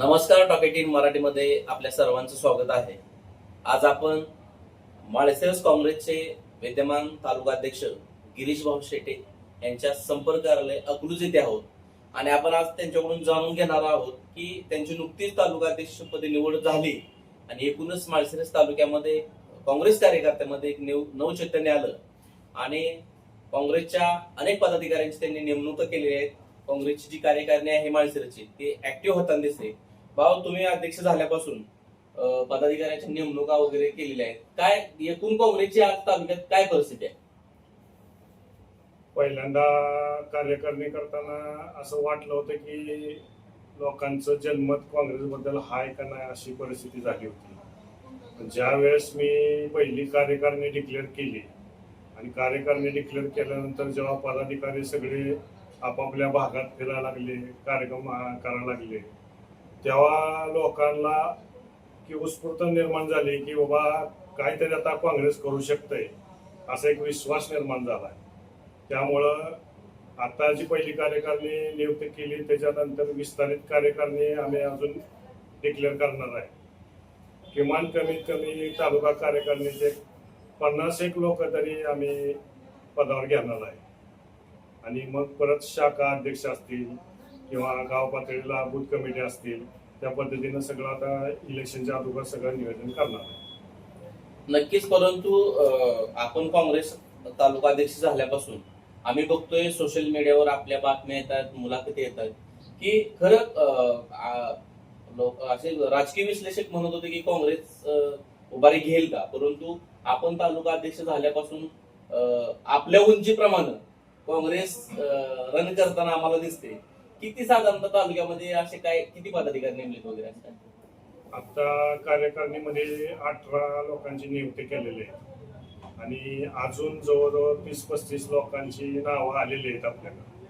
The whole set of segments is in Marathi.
नमस्कार टॉकेट इन मराठीमध्ये आपल्या सर्वांचं स्वागत आहे. आज आपण माळसेरस काँग्रेसचे विद्यमान तालुका अध्यक्ष गिरीश भाऊ शेटे यांच्या संपर्क कार्यालय अकलूज येथे आहोत. आणि आपण आज त्यांच्याकडून जाणून घेणार आहोत की त्यांची नुकतीच तालुका अध्यक्षपदी निवड झाली आणि एकूणच माळशिरस तालुक्यामध्ये काँग्रेस कार्यकर्त्यामध्ये एक नव नवचैतन्य आलं. आणि काँग्रेसच्या अनेक पदाधिकाऱ्यांची त्यांनी नेमणूक केलेली आहेत. काँग्रेसची जी कार्यकारिणी आहे माळशिरसची ती ऍक्टिव्ह होताना दिसते. भाऊ तुम्ही अध्यक्ष झाल्यापासून अं, पदाधिकाऱ्यांच्या नेमणुका वगैरे केलेल्या आहेत. काय एकूण काँग्रेसची आज तालुक्यात काय परिस्थिती आहे? पहिल्यांदा कार्यकारणी करताना असं वाटलं होतं की लोकांचं जनमत काँग्रेसबद्दल हाय का नाही अशी परिस्थिती झाली होती. ज्या वेळेस मी पहिली कार्यकारणी डिक्लेअर केली आणि कार्यकारणी डिक्लेअर केल्यानंतर जेव्हा पदाधिकारी सगळे आपापल्या भागात फिरायला लागले कार्यक्रम करायला लागले तेव्हा लोकांना की उत्स्फूर्त निर्माण झाली की बाबा काहीतरी आता काँग्रेस करू शकतंय असा एक विश्वास निर्माण झाला त्यामुळं आता जी पहिली कार्यकारिणी नियुक्त केली त्याच्यानंतर विस्तारित कार्यकारिणी आम्ही अजून डिक्लेअर करणार आहे. किमान कमीत कमी तालुका कार्यकारिणीचे पन्नास एक लोक तरी आम्ही पदावर घेणार आहे. आणि मग परत शाखा अध्यक्ष असतील किंवा गाव पातळीला बूथ कमिटी असतील त्या पद्धतीनं सगळं आता इलेक्शनच्या अगोदर सगळं नियोजन करणार आहे. नक्कीच परंतु आपण काँग्रेस तालुका अध्यक्ष झाल्यापासून आम्ही बघतोय सोशल मीडियावर आपल्या बातम्या येतात मुलाखती येतात की खरं लोक असे राजकीय विश्लेषक म्हणत होते की काँग्रेस उभारी घेईल का? परंतु आपण तालुका अध्यक्ष झाल्यापासून आपल्या उंचीप्रमाणे काँग्रेस रन करताना आम्हाला दिसते किती साधारणतः तालुक्यामध्ये असे काय किती पदाधिकारी नेमलेत वगैरे आता कार्यकारिणीमध्ये अठरा लोकांची नियुक्ती केलेली आहे. आणि अजून जवळजवळ तीस पस्तीस लोकांची नावं आलेली आहेत आपल्याकडे.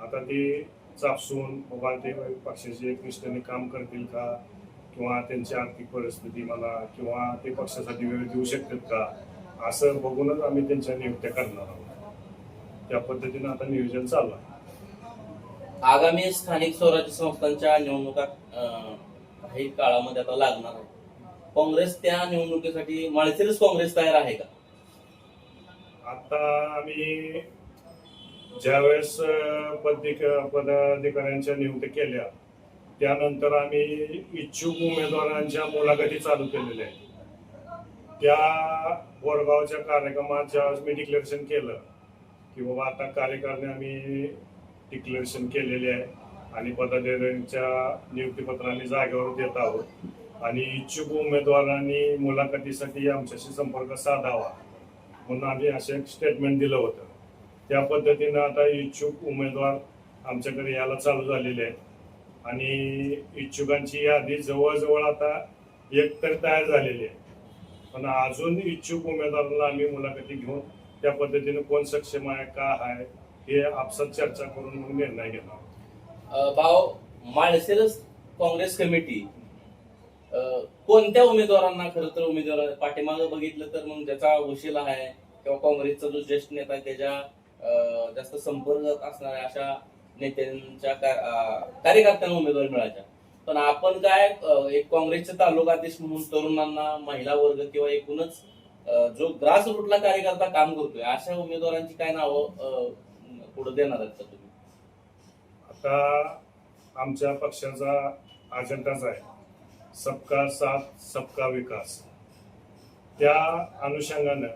आता ती चापसून बाबा ते पक्षाचे कृष्णाने काम करतील का? किंवा त्यांची आर्थिक परिस्थिती मला किंवा ते पक्षासाठी वेळ देऊ शकतात का? असं बघूनच आम्ही त्यांच्या नियुक्त्या करणार आहोत. त्या पद्धतीनं आता नियोजन चालू आहे. आगामी स्थानिक स्वराज्य संस्थांच्या निवडणुका काही काळामध्ये आता लागणार आहे काँग्रेस त्या निवडणुकीसाठी माळशिरस काँग्रेस तयार आहे का? आता आम्ही ज्यावेळेस पदिक पदाधिकाऱ्यांच्या नियुक्ती केल्या त्यानंतर आम्ही इच्छुक उमेदवारांच्या मुलाखती चालू केलेल्या आहेत. त्या वडगावच्या कार्यक्रमात ज्यावेळेस मी डिक्लेरेशन केलं की बाबा आता कार्यकारिणी आम्ही डिक्लेरेशन केलेले आहे. आणि पदाधिकाऱ्यांच्या नियुक्तीपत्राने जागेवर देत आहोत. आणि इच्छुक उमेदवारांनी मुलाखतीसाठी आमच्याशी संपर्क साधावा म्हणून आम्ही असं एक स्टेटमेंट दिलं होतं. त्या पद्धतीनं आता इच्छुक उमेदवार आमच्याकडे यायला चालू झालेले आहेत. आणि इच्छुकांची यादी जवळजवळ आता एक तर तयार झालेली आहे. पण अजून इच्छुक उमेदवारांना आम्ही मुलाखती घेऊन त्या पद्धतीनं कोण सक्षम आहे का आहे हे आपसात चर्चा करून मग निर्णय घेणार. भाव भाऊ काँग्रेस कमिटी कोणत्या उमेदवारांना खरं तर उमेदवार पाठीमागं बघितलं तर मग ज्याचा उशिला आहे किंवा काँग्रेसचा जो ज्येष्ठ नेता आहे त्याच्या जास्त संपर्क असणाऱ्या अशा नेत्यांच्या कार्यकर्त्यांना उमेदवार मिळायच्या. पण आपण काय एक काँग्रेसचे तालुकाधीश म्हणून तरुणांना महिला वर्ग किंवा एकूणच जो ग्रासरूटला कार्यकर्ता काम करतोय अशा उमेदवारांची काय नावं पुढे देणार आहेत का तुम्ही? आता आमच्या पक्षाचा अजेंडाच आहे सबका साथ सबका विकास. त्या अनुषंगानं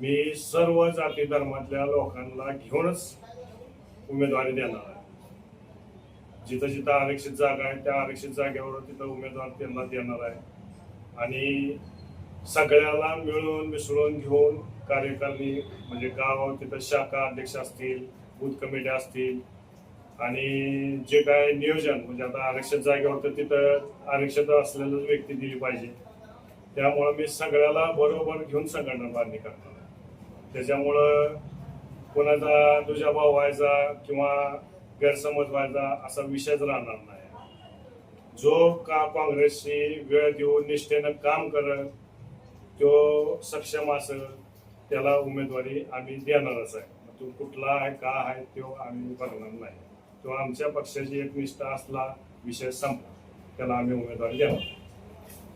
मी सर्व जाती धर्मातल्या लोकांना घेऊनच उमेदवारी देणार आहे. जिथं जिथं आरक्षित जागा आहे त्या आरक्षित जागेवर तिथं उमेदवार त्यांना देणार आहे. आणि सगळ्याला मिळून मिसळून घेऊन कार्यकारिणी म्हणजे गाव तिथं शाखा अध्यक्ष असतील बूथ कमिटी असतील. आणि जे काय नियोजन म्हणजे आता आरक्षित जागेवर तर तिथं आरक्षित असलेलं व्यक्ती दिली पाहिजे. त्यामुळं मी सगळ्याला बरोबर घेऊन संघटना बांधणी करणार त्याच्यामुळं कोणाचा दुजाभाव व्हायचा किंवा गैरसमज व्हायचा असा विषयच राहणार नाही. जो का काँग्रेसशी वेळ देऊन निष्ठेनं काम करत तो सक्षम असेल त्याला उमेदवारी आम्ही देणारच आहे. मग तो कुठला आहे का आहे तो आम्ही बघणार नाही. तो आमच्या पक्षाची एक निष्ठा असला विषय संपला. त्याला आम्ही उमेदवारी देणार.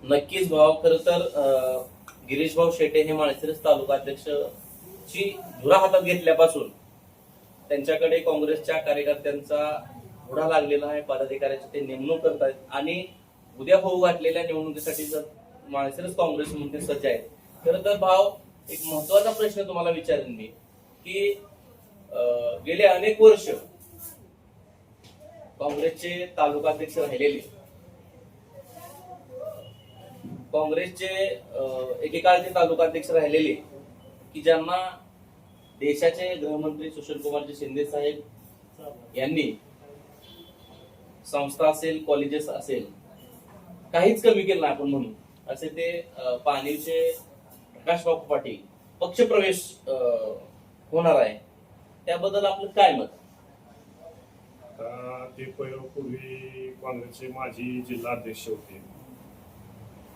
नक्कीच भाऊ खर तर अं, गिरीश भाऊ शेटे हे माळशिरस तालुका अध्यक्ष ची धुरा हातात घेतल्यापासून त्यांच्याकडे काँग्रेसच्या कार्यकर्त्यांचा घोडा लागलेला आहे. पदाधिकाऱ्याची ते नेमणूक करत आहेत. आणि उद्या होऊ घातलेल्या निवडणुकीसाठी जर माळशिरस काँग्रेस म्हणून सज्ज आहेत. खरं तर भाव एक महत्त्वाचा प्रश्न तुम्हाला विचारेन मी की गेले अनेक वर्ष काँग्रेसचे तालुकाध्यक्ष राहिलेले. काँग्रेसचे एकेकाळचे एकेकाळचे तालुकाध्यक्ष राहिलेले की ज्यांना देशाचे गृहमंत्री सुशील कुमारजी शिंदे साहेब यांनी संस्था असेल कॉलेजेस असेल काहीच कमी केलं नाही आपण म्हणून. असे ते पाणीचे प्रकाशबाबू पाटील पक्षप्रवेश होणार आहे. त्याबद्दल आपलं काय मत? आता ते पहिलं पूर्वी काँग्रेसचे माजी जिल्हा अध्यक्ष होते.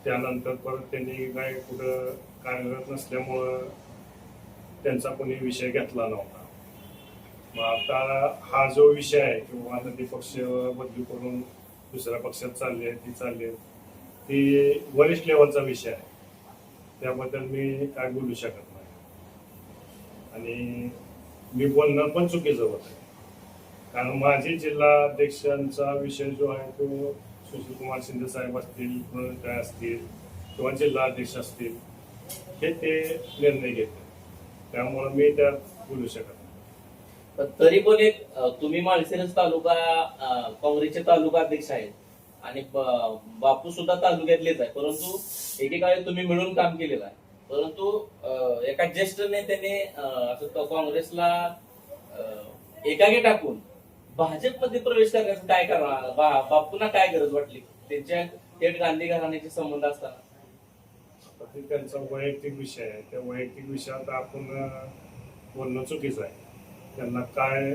त्यानंतर परत त्यांनी काय कुठं कार्यरत नसल्यामुळं त्यांचा कोणी विषय घेतला नव्हता. मग आता हा जो विषय आहे किंवा आता ते पक्ष बदली करून दुसऱ्या पक्षात चालले ती चालले ती वरिष्ठ लेवलचा विषय आहे. त्याबद्दल मी काय बोलू शकत नाही. आणि मी बोलणं पण चुकीचं होत आहे. कारण माझे जिल्हा अध्यक्षांचा विषय जो आहे तो सुशील कुमार शिंदे साहेब असतील काय असतील किंवा जिल्हा अध्यक्ष असतील हे ते निर्णय घेतात. त्यामुळे मी त्यात बोलू शकत नाही. तरी पण एक तुम्ही माळशिरस तालुका काँग्रेसचे तालुका अध्यक्ष आहेत. आणि बापू सुद्धा तालुक्यातलेच आहे. परंतु एकेकाळी तुम्ही मिळून काम केलेलं आहे. परंतु एका ज्येष्ठ नेत्याने असं तो काँग्रेसला अं, एकागे टाकून भाजपमध्ये प्रवेश करण्याचं काय करणार बा- बापूंना काय गरज वाटली? त्यांच्या थेट गांधी घराण्याचे संबंध असताना. ते त्यांचा वैयक्तिक विषय आहे. त्या वैयक्तिक विषयात आपण बोलणं चुकीचं आहे. त्यांना काय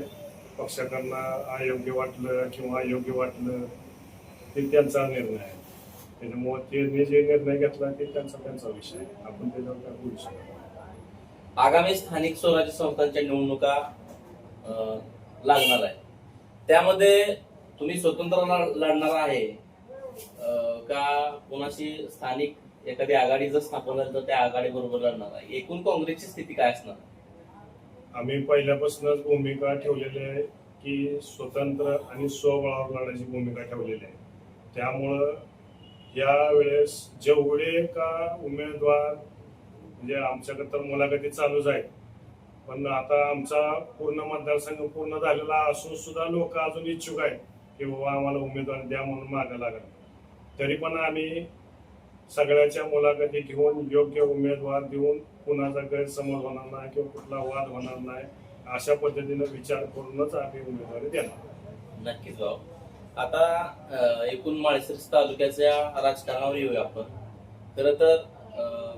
पक्षाकडनं अयोग्य वाटलं किंवा अयोग्य वाटलं ते त्यांचा निर्णय आहे. त्याच्यामुळे त्यांनी जे निर्णय घेतला ते त्यांचा त्यांचा विषय आहे. आपण त्याच्यावर काय बोलू शकत आगामी स्थानिक स्वराज्य संस्थांच्या निवडणुका अं, लागणार आहे त्यामध्ये तुम्ही स्वतंत्र लढ- लढणार आहे. अं, का कोणाशी स्थानिक एखादी आघाडी जर स्थापन झाली तर त्या आघाडी बरोबर लढणार आहे? एकूण काँग्रेसची स्थिती काय असणार? आम्ही पहिल्यापासूनच भूमिका ठेवलेली आहे की स्वतंत्र आणि स्वबळावर लढायची भूमिका ठेवलेली आहे. त्यामुळं या वेळेस जेवढे का उमेदवार म्हणजे आमच्याकडे तर मुलाखती चालूच आहेत. पण आता आमचा पूर्ण मतदारसंघ पूर्ण झालेला असून सुद्धा लोक अजून इच्छुक आहेत की बाबा आम्हाला उमेदवार द्या म्हणून मागं लागत तरी पण आम्ही सगळ्याच्या मुलाखती घेऊन योग्य उमेदवार देऊन कुणाचा गैरसमज होणार नाही किंवा कुठला वाद होणार नाही अशा पद्धतीनं विचार करूनच आम्ही उमेदवारी देणार. नक्कीच भाऊ. आता एकूण माळशिरस तालुक्याच्या राजकारणावर येऊया आपण. खर तर अं,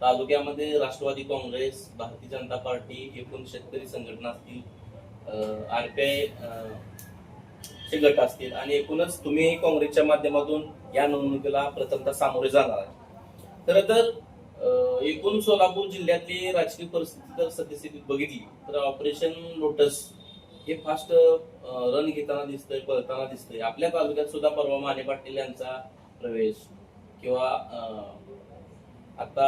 तालुक्यामध्ये राष्ट्रवादी काँग्रेस भारतीय जनता पार्टी एकूण शेतकरी संघटना असतील आरपीआय चे गट असतील आणि एकूणच तुम्ही काँग्रेसच्या माध्यमातून या निवडणुकीला प्रथमतः सामोरे जाणार आहे खरं तर एकूण सोलापूर जिल्ह्यातली राजकीय परिस्थिती जर सद्यस्थितीत बघितली तर ऑपरेशन लोटस हे फास्ट रन घेताना दिसतंय पळताना दिसतंय. आपल्या तालुक्यात सुद्धा परवा माने पाटील यांचा प्रवेश किंवा आता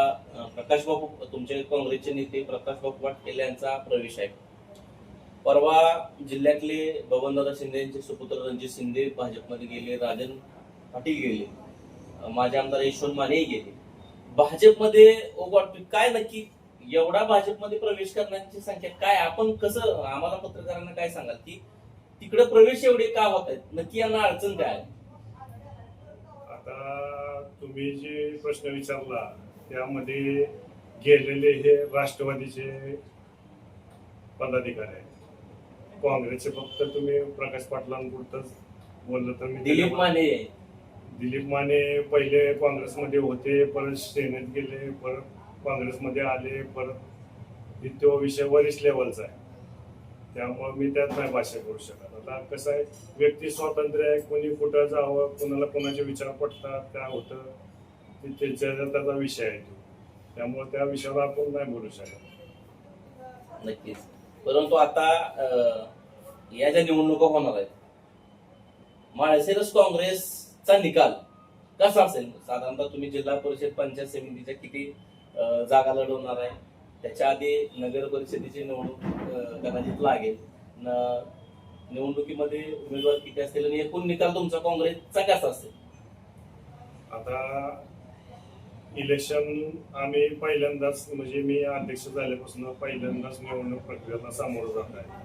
प्रकाश बापू तुमचे काँग्रेसचे नेते प्रकाश बापू पाटील यांचा प्रवेश आहे. परवा जिल्ह्यातले बबनदादा शिंदे यांचे सुपुत्र रणजित शिंदे भाजपमध्ये गेले राजन पाटील गेले माझे आमदार यशवंत मानेही गेले. भाजपमध्ये काय नक्की एवढा भाजपमध्ये प्रवेश करण्याची संख्या काय? आपण कसं आम्हाला पत्रकारांना काय सांगाल की तिकडे प्रवेश एवढे का होत आहेत? नक्की यांना अडचण काय? आता तुम्ही जे प्रश्न विचारला त्यामध्ये गेलेले हे राष्ट्रवादीचे पदाधिकारी आहेत. काँग्रेसचे फक्त तुम्ही प्रकाश पाटलांपुरतच बोललं तर मी दिलीप माने. दिलीप माने पहिले काँग्रेसमध्ये होते परत सेनेत गेले परत काँग्रेसमध्ये आले परत तो विषय वरिष्ठ लेवलचा आहे. त्यामुळे मी त्यात नाही भाष्य करू शकत. आता कसं आहे व्यक्ती स्वातंत्र्य आहे कोणी कुठं जावं कोणाला कोणाचे विचार पडतात काय होतं ते त्याचा विषय आहे तो. त्यामुळे त्या विषयावर आपण नाही बोलू शकत. नक्कीच. परंतु आता या ज्या निवडणुका होणार आहेत माळसेरस काँग्रेसचा निकाल कसा असेल? साधारणतः तुम्ही जिल्हा परिषद पंचायत समितीच्या किती जागा लढवणार आहे. त्याच्या आधी नगर परिषदेची निवडणूक कदाचित लागेल. निवडणुकीमध्ये उमेदवार किती असतील आणि एकूण निकाल तुमचा काँग्रेसचा कसा असेल? आता इलेक्शन आम्ही पहिल्यांदाच म्हणजे मी अध्यक्ष झाल्यापासून पहिल्यांदाच निवडणूक प्रक्रियेला सामोरं जात आहे.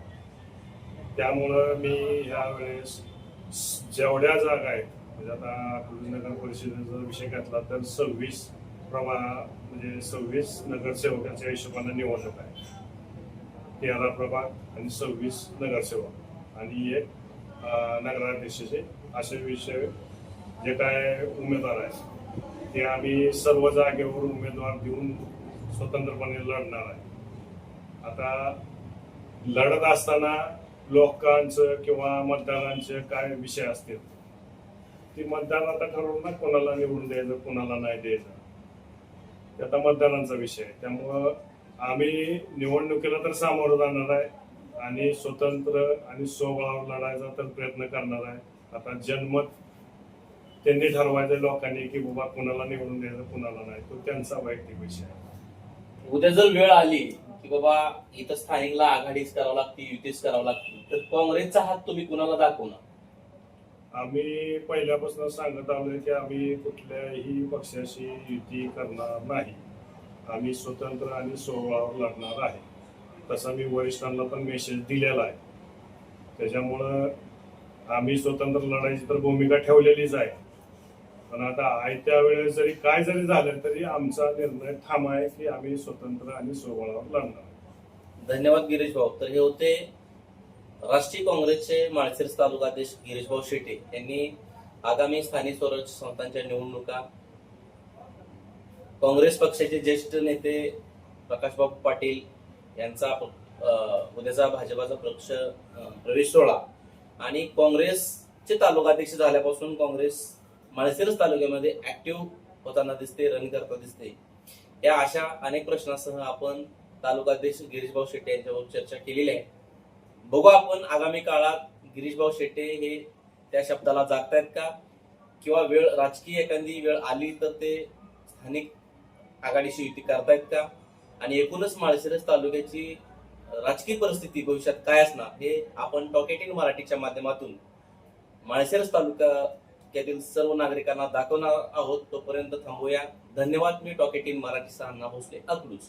त्यामुळं मी ह्या वेळेस जेवढ्या जागा आहेत म्हणजे आता नगर परिषदेचा विषय घेतला तर सव्वीस प्रभा म्हणजे सव्वीस नगरसेवकांच्या हिशोबाने निवडणूक आहे. तेरा प्रभाग आणि सव्वीस नगरसेवक. आणि एक नगराध्यक्षाचे असे विषय जे काय उमेदवार आहेत ते आम्ही सर्व जागेवर उमेदवार देऊन स्वतंत्रपणे लढणार आहे. आता लढत असताना लोकांचं किंवा मतदारांचे काय विषय असतील ते मतदार आता ठरवून ना कोणाला निवडून द्यायचं कोणाला नाही द्यायचं. ते आता मतदारांचा विषय आहे. त्यामुळं आम्ही निवडणुकीला तर सामोरं जाणार आहे आणि स्वतंत्र आणि स्वबळावर लढायचा तर प्रयत्न करणार आहे. आता जनमत त्यांनी ठरवायचं लोकांनी की बाबा कुणाला निवडून द्यायचं कुणाला नाही. तो त्यांचा वैयक्तिक विषय आहे. उद्या जर वेळ आली की बाबा इथं स्थानिकला आघाडीच करावं लागते युतीच करावं लागते तर काँग्रेसचा हात तुम्ही कुणाला दाखवणार? आम्ही पहिल्यापासून सांगत आलोय की आम्ही कुठल्याही पक्षाशी युती करणार नाही. आम्ही स्वतंत्र आणि सोहळावर लढणार आहे. तसा मी वरिष्ठांना पण मेसेज दिलेला आहे. त्याच्यामुळं आम्ही स्वतंत्र लढायची तर भूमिका ठेवलेलीच आहे. पण आता आयत्या वेळेस जरी काय जरी झालं तरी आमचा निर्णय ठाम आहे की आम्ही स्वतंत्र आणि सोहळावर लढणार. धन्यवाद गिरीश भाऊ. तर हे होते राष्ट्रीय काँग्रेसचे माळशिरस तालुकाध्यक्ष गिरीशभाऊ शेटे यांनी आगामी स्थानिक स्वराज्य संस्थांच्या निवडणुका काँग्रेस पक्षाचे ज्येष्ठ नेते प्रकाशबाबू पाटील यांचा अं, उद्याचा भाजपाचा पक्ष प्रवेश सोहळा आणि काँग्रेसचे तालुकाध्यक्ष झाल्यापासून काँग्रेस माळशिरस तालुक्यामध्ये ऍक्टिव्ह होताना दिसते रन करता दिसते. या अशा अनेक प्रश्नासह आपण तालुकाध्यक्ष गिरीशभाऊ शेट्टे यांच्यावर चर्चा केलेली आहे. बघू आपण आगामी काळात गिरीशभाऊ शेट्टे हे त्या शब्दाला जागतायत का? किंवा वेळ राजकीय एखादी वेळ आली तर ते स्थानिक आघाडीशी युती करतायत का? आणि एकूणच माळशिरस तालुक्याची राजकीय परिस्थिती भविष्यात काय असणार हे आपण टॉकेट इन मराठीच्या माध्यमातून माळशिरस तालुक्यातील सर्व नागरिकांना दाखवणार आहोत. तोपर्यंत थांबूया. धन्यवाद. मी टॉकेट इन मराठी सहाना भोसले अकलूज.